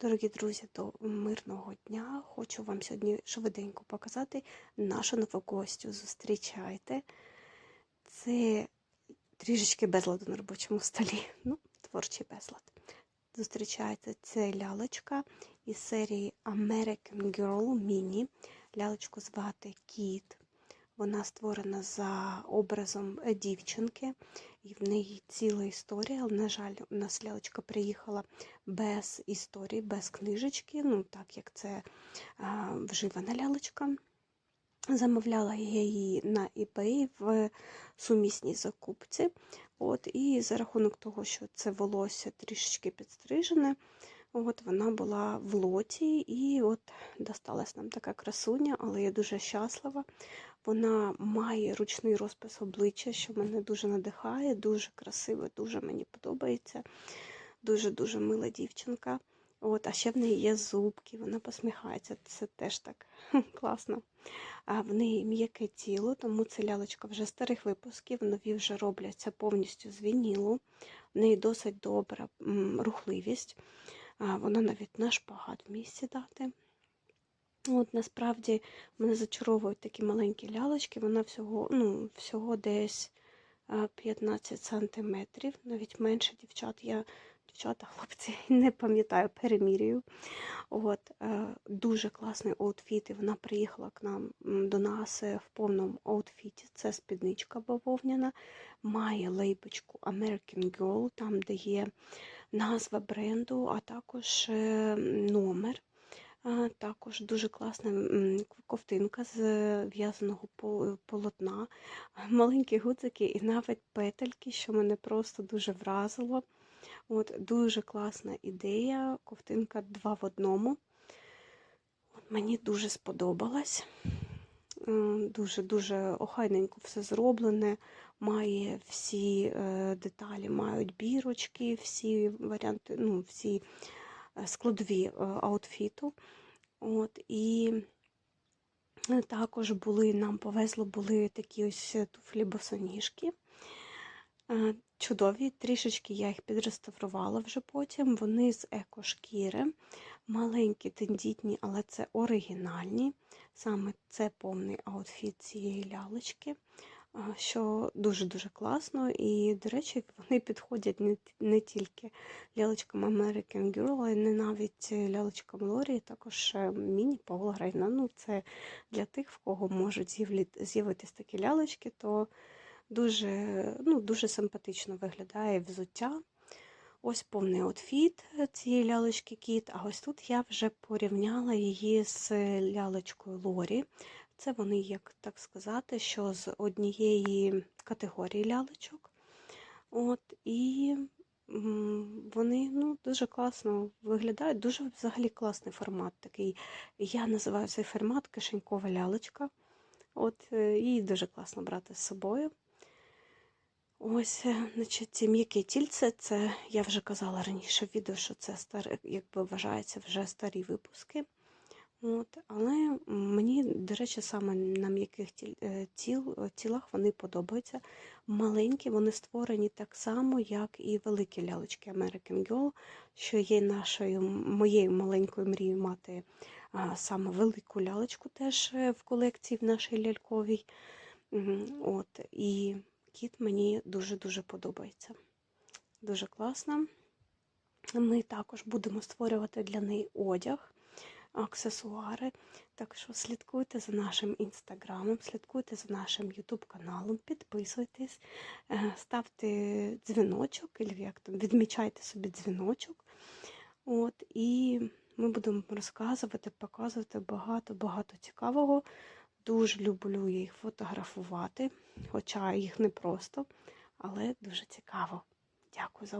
Дорогі друзі, до мирного дня. Хочу вам сьогодні швиденько показати нашу нову гостю. Зустрічайте. Це трішечки безладу на робочому столі. Ну, творчий безлад. Зустрічається це лялечка із серії American Girl Mini. Лялечку звати Кіт. Вона створена за образом е, дівчинки, і в неї ціла історія. На жаль, у нас лялечка приїхала без історії, без книжечки, ну так як це а, вживана лялечка. Замовляла я її на eBay в сумісній закупці. От, І за рахунок того, що це волосся трішечки підстрижене, от вона була в лоті, і от досталась нам така красуня, але я дуже щаслива. Вона має ручний розпис обличчя, що мене дуже надихає, дуже красиво, дуже мені подобається. Дуже-дуже мила дівчинка. От, А ще в неї є зубки, вона посміхається, це теж так класно. А в неї м'яке тіло, тому це лялечка вже старих випусків, нові вже робляться повністю з вінілу. В неї досить добра рухливість. Вона навіть на шпагат вміє сідати. От Насправді мене зачаровують такі маленькі лялечки, вона всього ну, всього десь 15 сантиметрів, навіть менше дівчат. Я дівчата, хлопці, не пам'ятаю, перемірюю. От, е, Дуже класний аутфіт, і вона приїхала к нам до нас е, в повному аутфіті. Це спідничка бавовняна, має лейбочку American Girl, там де є назва бренду, а також е, номер. Також дуже класна ковтинка з в'язаного полотна, маленькі гудзики і навіть петельки, що мене просто дуже вразило. От, Дуже класна ідея, ковтинка два в одному. От, Мені дуже сподобалась. Дуже-дуже охайненько все зроблене, має всі е, деталі, мають бірочки, всі варіанти, ну, всі складові е, аутфіту. От, І також були, нам повезло, були такі ось туфлі босоніжки. Е, чудові, трішечки я їх підреставрувала вже потім. Вони з екошкіри, маленькі, тендітні, але це оригінальні. Саме це повний аутфіт цієї лялечки що дуже-дуже класно. І, до речі, вони підходять не не тільки лялечкам American Girl, а не навіть лялечкам Лорі, також е, міні Павла Грайна. Ну, Це для тих, в кого можуть з'явитись такі лялечки, то дуже ну, дуже симпатично виглядає взуття. Ось повний outfit цієї лялечки кіт. А ось тут я вже порівняла її з лялечкою Лорі. Це вони, як так сказати, що з однієї категорії лялечок. От, І вони ну, дуже класно виглядають, дуже взагалі класний формат такий. Я називаю цей формат кишенькова лялечка. От, е, Її дуже класно брати з собою. Ось, е, значить, ці м'яке тільце, це я вже казала раніше в відео, що це стар, якби вважається вже старі випуски. От, Але мені, до речі, саме на м'яких е, тіл, е, тілах вони подобаються. Маленькі, вони створені так само, як і великі лялечки American Girl, що є нашою моєю маленькою мрією мати а, саме велику лялечку теж в колекції в нашій ляльковій. От, І кіт мені дуже-дуже подобається. Дуже класно. Ми також будемо створювати для неї одяг аксесуари. Так що слідкуйте за нашим інстаграмом, слідкуйте за нашим ютуб каналом, підписуйтесь, е, ставте дзвіночок, як там, відмічайте собі дзвіночок. От, І ми будемо розказувати, показувати багато-багато цікавого. Дуже люблю їх фотографувати, хоча їх не просто, але дуже цікаво. Дякую за